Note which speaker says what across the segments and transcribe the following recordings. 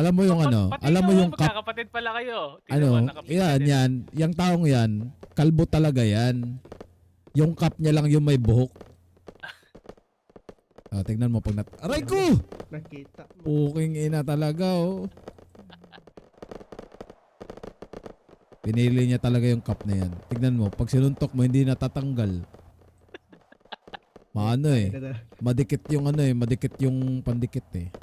Speaker 1: Alam mo yung ano, Pati alam mo yung cup,
Speaker 2: Magkakapatid pala kayo. Tingnan ano, mo, nakapit yan, din. yan,
Speaker 1: yung taong yan, kalbo talaga yan. Yung cup niya lang yung may buhok. Ah, tingnan mo pag nat... Aray ko!
Speaker 3: Nakita.
Speaker 1: Puking ina talaga, oh. Pinili niya talaga yung cup na yan. Tignan mo, pag sinuntok mo, hindi natatanggal. Maano eh. Madikit yung ano eh, madikit yung pandikit eh.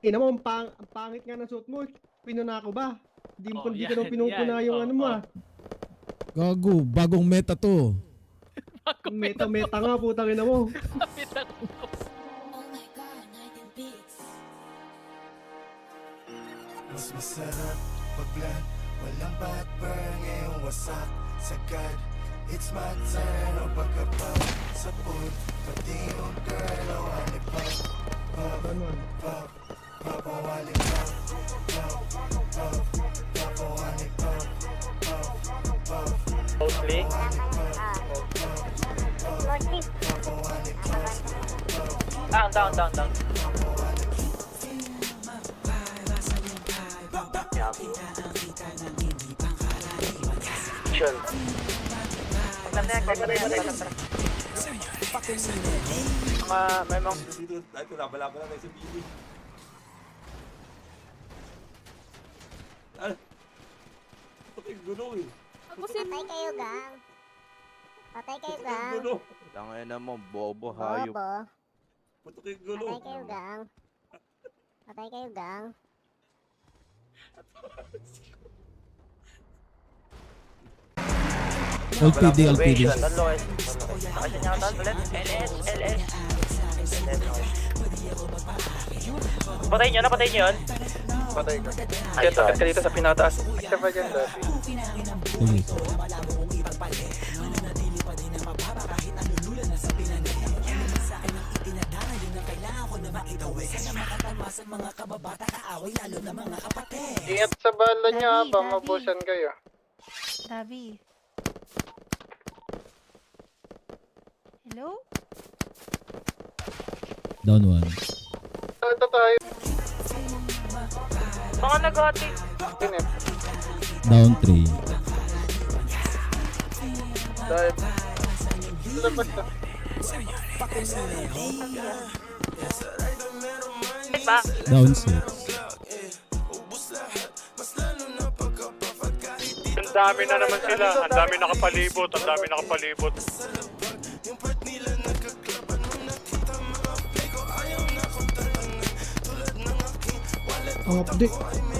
Speaker 3: Ina mo, ang, pang, ang pangit nga ng suot mo. Pinuna ko ba? Hindi mo Oh, hindi ka daw pinupuna yan. yung Oh, ano mo oh. ah.
Speaker 1: Gago, bagong meta to.
Speaker 2: Meta meta
Speaker 3: nga putang ina mo.
Speaker 2: Kapit ang
Speaker 4: Oh my god, 19 beats. Mas masarap paglan Walang bad burn ngayong wasak Sagad It's my turn O pagkapaw Sa pool Pati yung girl O alipap Pop,
Speaker 3: Ano?
Speaker 5: Down, down, down, down. Sure. Mga, may mga
Speaker 6: Dito, dahil ko laban-laban lang sa bili. Ano? Patay gulo eh.
Speaker 4: Patay
Speaker 7: kayo, gang. Patay kayo, gang. gulo.
Speaker 8: Tangin na mo, bobo, hayop.
Speaker 7: Bobo.
Speaker 6: Patay gulo. Patay
Speaker 7: kayo, gang. Patay kayo, gang.
Speaker 1: LPD, LPD.
Speaker 5: Patay nyo na, patay nyo yun.
Speaker 9: Patay ka.
Speaker 5: Kaya takot ka dito sa pinataas.
Speaker 9: Extra pa dyan,
Speaker 1: Daffy. Police.
Speaker 9: Ingat sa bala nyo ha, Dabi, Dabi. mabusan kayo.
Speaker 4: Davi. Hello?
Speaker 1: Down one.
Speaker 9: Ito tayo.
Speaker 5: Baka nag-hati.
Speaker 1: Down three.
Speaker 9: Dahil. Labas
Speaker 5: ka.
Speaker 1: Down six.
Speaker 10: Ang dami na naman sila. Ang dami nakapalibot. Ang dami nakapalibot.
Speaker 3: Ang update.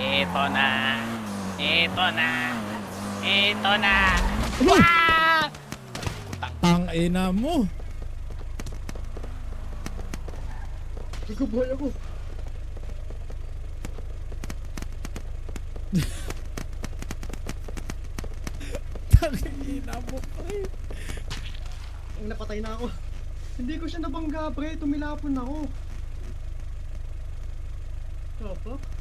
Speaker 2: Ito na. Ito na. Ito na. Ah!
Speaker 1: Tang ina mo.
Speaker 3: Guguboy ako.
Speaker 1: Tang ina mo, pre.
Speaker 3: Ang napatay na ako. Hindi ko siya nabangga, pre. Tumilapon ako. Apa?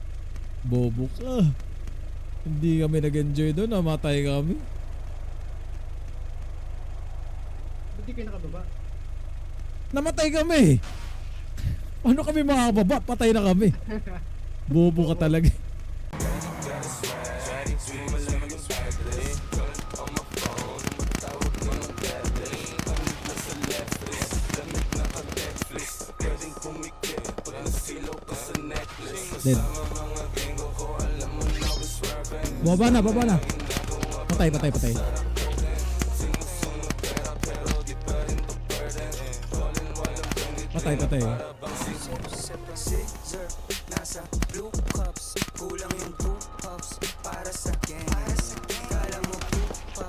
Speaker 1: Bobo ka. Hindi kami nag-enjoy doon, namatay kami.
Speaker 3: Ba't di kayo nakababa?
Speaker 1: Namatay kami. Paano kami makakababa? Patay na kami. Bobo ka talaga. Dead. Baba na, baba na. Patay, patay, patay. Patay, patay.
Speaker 11: Nasa blue cups Kulang yung two cups Para sa akin Kala mo pupa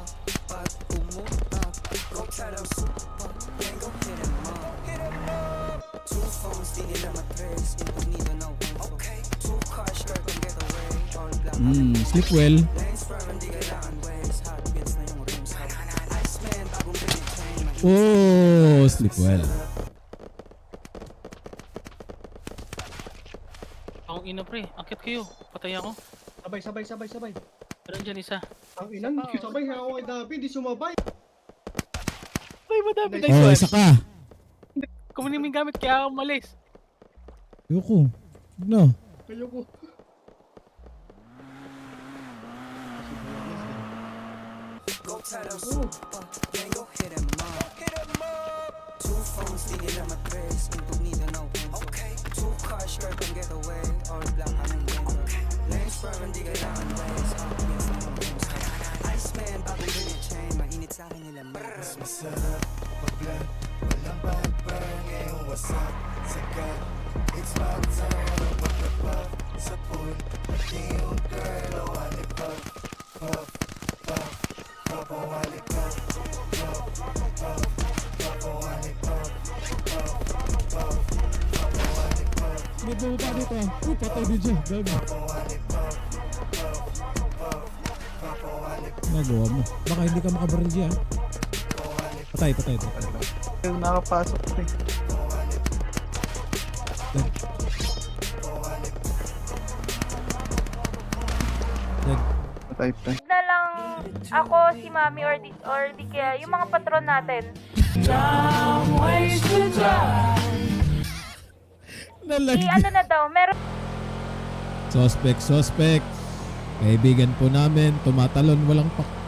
Speaker 11: Pag umutap Ikaw talang supa Then go hit him up Two phones di nila matres Impunido ng
Speaker 1: Hmm, sleep well. Oh, sleep well.
Speaker 2: Ang ina pre, akit kayo. Patay ako.
Speaker 3: Sabay, sabay, sabay, sabay.
Speaker 2: Pero dyan isa.
Speaker 3: Ang inang, sabay nga ako kay David, di sumabay.
Speaker 2: Ay, madami Nice Oh, isa
Speaker 1: ka.
Speaker 2: Kung yung gamit kaya ako malis.
Speaker 1: Ayoko. No.
Speaker 3: Ayoko. Go tell
Speaker 11: them
Speaker 3: then
Speaker 11: go hit them up. Hit up. Two phones thinking I'm a dress, don't need to know. Okay. Two cars straight get away, all black I'm in Okay, lane swerving, digga down ways. Iceman, chain, man. Mas masarap, mag-blood, walang bad burn, ngayon what's up, it's my time.
Speaker 1: Wali puff Puff Puff Puff Oh, wali Nagawa mo. Baka hindi ka makabaril dyan. Patay, patay.
Speaker 12: patay. Yung nakapasok pre.
Speaker 1: Dead.
Speaker 12: Patay pre.
Speaker 10: Na lang ako, si Mami, or di, or di kaya yung mga patron natin.
Speaker 1: I Nalagyan. ano
Speaker 10: na daw, meron
Speaker 1: Suspect, suspect. Kaibigan po namin, tumatalon, walang pak